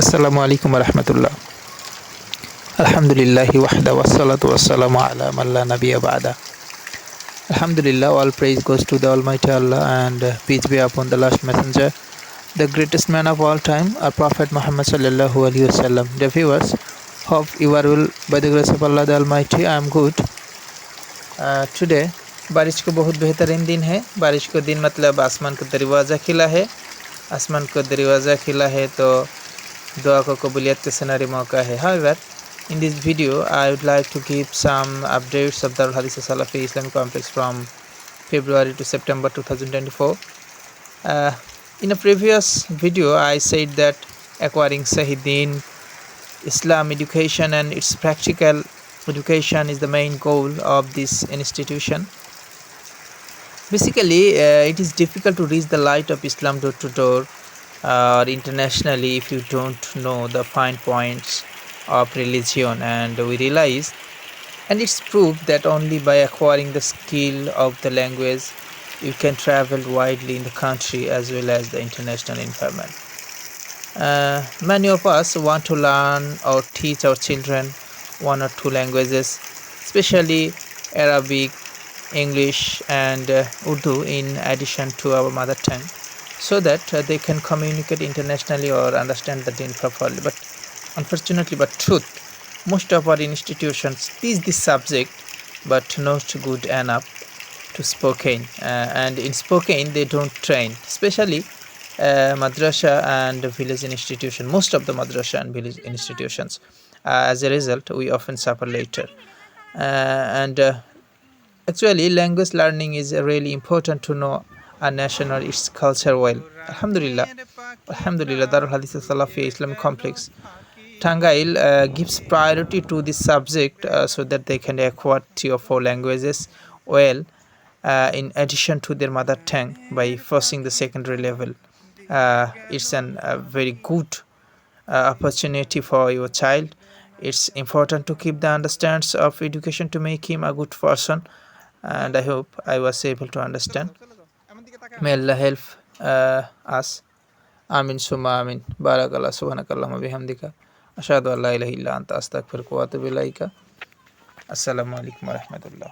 আসসালামু আলাইকুম রহমতুল্লাহ আলহামদুলিল্লাহ ওয়াহদা ওয়াসালাতু ওয়াসালামু আলা মাল্লা নাবিয়া বাদা Alhamdulillah, all praise goes to the Almighty Allah and uh, peace be upon the last messenger, the greatest man of all time, our Prophet Muhammad sallallahu alaihi wasallam. Dear viewers, hope you are well by the grace of Allah the Almighty. I am good. Uh, today, बारिश को बहुत बेहतरीन दिन है बारिश को दिन मतलब आसमान का दरवाज़ा खिला है आसमान को दरवाज़ा खिला है तो dua ko kabuliyat ke scenario mauka hai. However, in this video, I would like to give some updates of Darul Hadith Salafi Islamic Complex from February to September 2024. Uh, in a previous video, I said that acquiring Sahidin Islam education and its practical education is the main goal of this institution. Basically, uh, it is difficult to reach the light of Islam door to door or internationally if you don't know the fine points of religion and we realize and it's proved that only by acquiring the skill of the language you can travel widely in the country as well as the international environment. Uh, many of us want to learn or teach our children one or two languages especially arabic english and uh, urdu in addition to our mother tongue so that uh, they can communicate internationally or understand the deen properly. But unfortunately but truth most of our institutions teach this subject but not good enough to Spokane. Uh, and in Spokane they don't train. Especially uh, madrasa and village institution most of the madrasa and village institutions uh, as a result we often suffer later. Uh, and uh, actually language learning is really important to know a nation or its culture well alhamdulillah alhamdulillah darul hadith salafi islamic complex Tangail uh, gives priority to this subject uh, so that they can acquire three or four languages well uh, in addition to their mother tongue by forcing the secondary level. It's a very good opportunity for your child. It's important to keep the understands of education to make him a good person and I hope I was able to understand. May Allah help uh, us. Amin summa amin. Barakallah subhanakallahumma bihamdika. আশাহাদু আল্লাহ ইলাহা ইল্লা আনতা আস্তাগফিরুকা ওয়া আতুবু ইলাইকা আসসালামু আলাইকুম ওয়া রাহমাতুল্লাহ